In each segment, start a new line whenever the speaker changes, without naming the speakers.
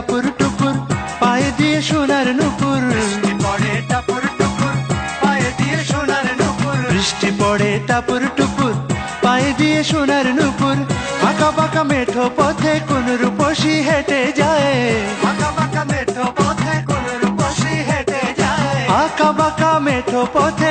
টাপুর টুপুর পায়ে দিয়ে সোনার নুপুর।
বৃষ্টি পড়ে টাপুর টুপুর পায়ে দিয়ে সোনার নুপুর।
বৃষ্টি পড়ে টাপুর টুপুর পায়ে দিয়ে সোনার নুপুর। আঁকা বাঁকা মেঠো পথে কোন রূপসী হেঁটে যায়।
আঁকা পাকা মেঠো পথে কোন রূপসী হেঁটে যায়।
আঁকা বাঁকা মেঠো পথে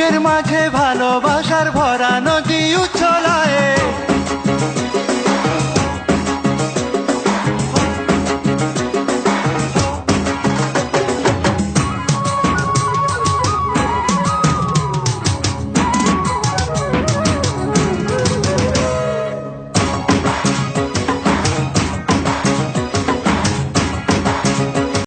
বুকের মাঝে ভালোবাসার ভরা নদী উছলায়